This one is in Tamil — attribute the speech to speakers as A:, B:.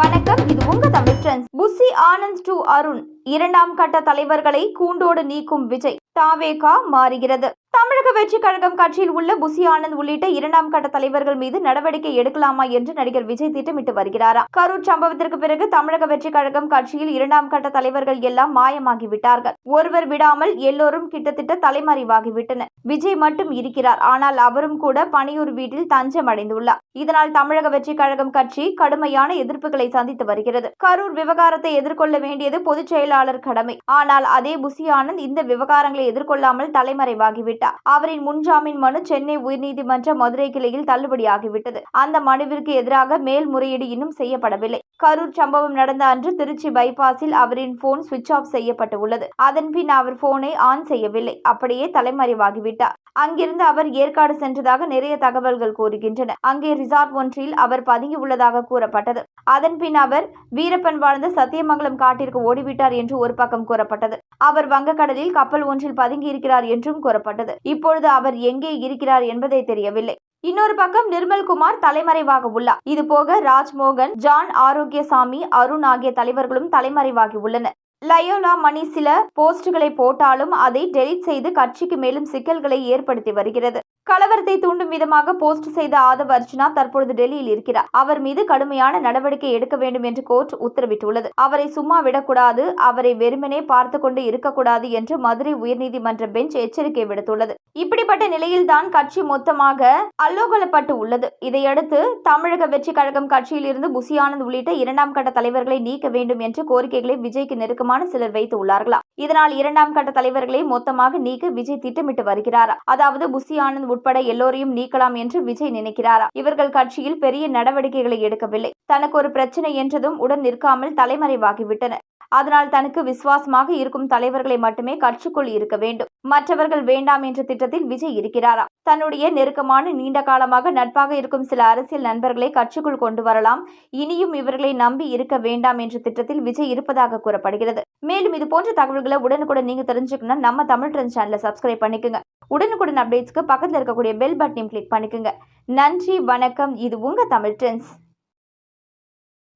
A: வணக்கம் இது உங்க Tamil trends Bussy Anand to Arun இரண்டாம் கட்ட தலைவர்களை கூண்டோடு நீக்கும் விஜய் தாவேகா மாறுகிறது. தமிழக வெற்றி கழகம் கட்சியில் உள்ள புசி ஆனந்த் உள்ளிட்ட இரண்டாம் கட்ட தலைவர்கள் மீது நடவடிக்கை எடுக்கலாமா என்று நடிகர் விஜய் திட்டமிட்டு வருகிறாரா? கரூர் சம்பவத்திற்கு பிறகு தமிழக வெற்றி கழகம் கட்சியில் இரண்டாம் கட்ட தலைவர்கள் எல்லாம் மாயமாகிவிட்டார்கள். ஒருவர் விடாமல் எல்லோரும் கிட்டத்தட்ட தலைமறைவாகிவிட்டனர். விஜய் மட்டும் இருக்கிறார். ஆனால் அவரும் கூட பணியூர் வீட்டில் தஞ்சம் அடைந்துள்ளார் இதனால் தமிழக வெற்றி கழகம் கட்சி கடுமையான எதிர்ப்புகளை சந்தித்து வருகிறது. கரூர் விவகாரத்தை எதிர்கொள்ள வேண்டியது பொதுச் செயலாளர் கடமை. ஆனால் அதே புசி ஆனந்த் இந்த விவகாரங்களை எதிர்கொள்ளாமல் தலைமறைவாகிவிட்டார். அவரின் முன்ஜாமீன் மனு சென்னை உயர்நீதிமன்ற மதுரை கிளையில் தள்ளுபடியாகிவிட்டது. அந்த மனுவிற்கு எதிராக மேல்முறையீடு இன்னும் செய்யப்படவில்லை. கரூர் சம்பவம் நடந்த அன்று திருச்சி பைபாஸில் அவரின் போன் சுவிட்ச் ஆஃப் செய்யப்பட்டு உள்ளது அதன் பின் அவர் போனை ஆன் செய்யவில்லை. அப்படியே தலைமறைவாகிவிட்டார். அங்கிருந்து அவர் ஏற்காடு சென்றதாக நிறைய தகவல்கள் கூறுகின்றன. அங்கே ரிசார்ட் ஒன்றில் அவர் பதுங்கி உள்ளதாக கூறப்பட்டது. அதன் பின் அவர் வீரப்பன் வாழ்ந்த சத்தியமங்கலம் காட்டிற்கு ஓடிவிட்டார் என்று ஒரு பக்கம் கூறப்பட்டது. அவர் வங்கக்கடலில் கப்பல் ஒன்றில் பதுங்கி இருக்கிறார் என்றும் கூறப்பட்டது. இப்பொழுது அவர் எங்கே இருக்கிறார் என்பதே தெரியவில்லை. இன்னொரு பக்கம் நிர்மல்குமார் தலைமறைவாக உள்ளார் இது போக ராஜ்மோகன் ஜான் ஆரோக்கியசாமி அருண் ஆகிய தலைவர்களும் தலைமறைவாகி உள்ளனர் லயோலா மணி சில போஸ்டுகளை போட்டாலும் அதை டெலிட் செய்து கட்சிக்கு மேலும் சிக்கல்களை ஏற்படுத்தி வருகிறது. கலவரத்தை தூண்டும் விதமாக போஸ்ட் செய்த ஆதவ் அர்ஜுனா தற்பொழுது டெல்லியில் இருக்கிறார். அவர் மீது கடுமையான நடவடிக்கை எடுக்க வேண்டும் என்று கோர்ட் உத்தரவிட்டுள்ளது. அவரை சும்மா விடக்கூடாது அவரை வெறுமனே பார்த்து கொண்டு இருக்கக்கூடாது என்று மதுரை உயர்நீதிமன்ற பெஞ்ச் எச்சரிக்கை விடுத்துள்ளது. இப்படிப்பட்ட நிலையில்தான் கட்சி மொத்தமாக அல்லோகலப்பட்டு உள்ளது. இதையடுத்து தமிழக வெற்றி கழகம் கட்சியில் இருந்து புசி ஆனந்த் உள்ளிட்ட இரண்டாம் கட்ட தலைவர்களை நீக்க வேண்டும் என்று கோரிக்கைகளை விஜய்க்கு நெருக்கமான சிலர் வைத்து உள்ளார்களா இதனால் இரண்டாம் கட்ட தலைவர்களை மொத்தமாக நீக்க விஜய் திட்டமிட்டு வருகிறார்? அதாவது புசி ஆனந்த் உட்பட எல்லோரையும் நீக்கலாம் என்று விஜய் நினைக்கிறாரா? இவர்கள் கட்சியில் பெரிய நடவடிக்கைகளை எடுக்கவில்லை. தனக்கு ஒரு பிரச்சனை என்றதும் உடன் நிற்காமல் தலைமறைவாகிவிட்டனர். அதனால் தனக்கு விசுவாசமாக இருக்கும் தலைவர்களை மட்டுமே கட்சிக்குள் இருக்க வேண்டும். மற்றவர்கள் வேண்டாம் என்ற திட்டத்தில் விஜய் இருக்கிறாரா? தன்னுடைய நெருக்கமான நீண்ட காலமாக நட்பாக இருக்கும் சில அரசியல் நண்பர்களை கட்சிக்குள் கொண்டு வரலாம். இனியும் இவர்களை நம்பி இருக்க வேண்டாம் என்ற திட்டத்தில் விஜய் இருப்பதாக கூறப்படுகிறது. மேலும் இது போன்ற தகவல்களை உடனுக்குடன் நீங்க தெரிஞ்சுக்கணும் நம்ம தமிழ் ட்ரெண்ட் சேனலை சப்ஸ்கிரைப் பண்ணிக்கோங்க. உடனுக்குடன் அப்டேட்ஸ்க்கு பக்கத்தில் இருக்கக்கூடிய பெல் பட்டனையும் கிளிக் பண்ணிக்கோங்க. நன்றி வணக்கம். இது உங்கள் தமிழ் ட்ரெண்ட்ஸ்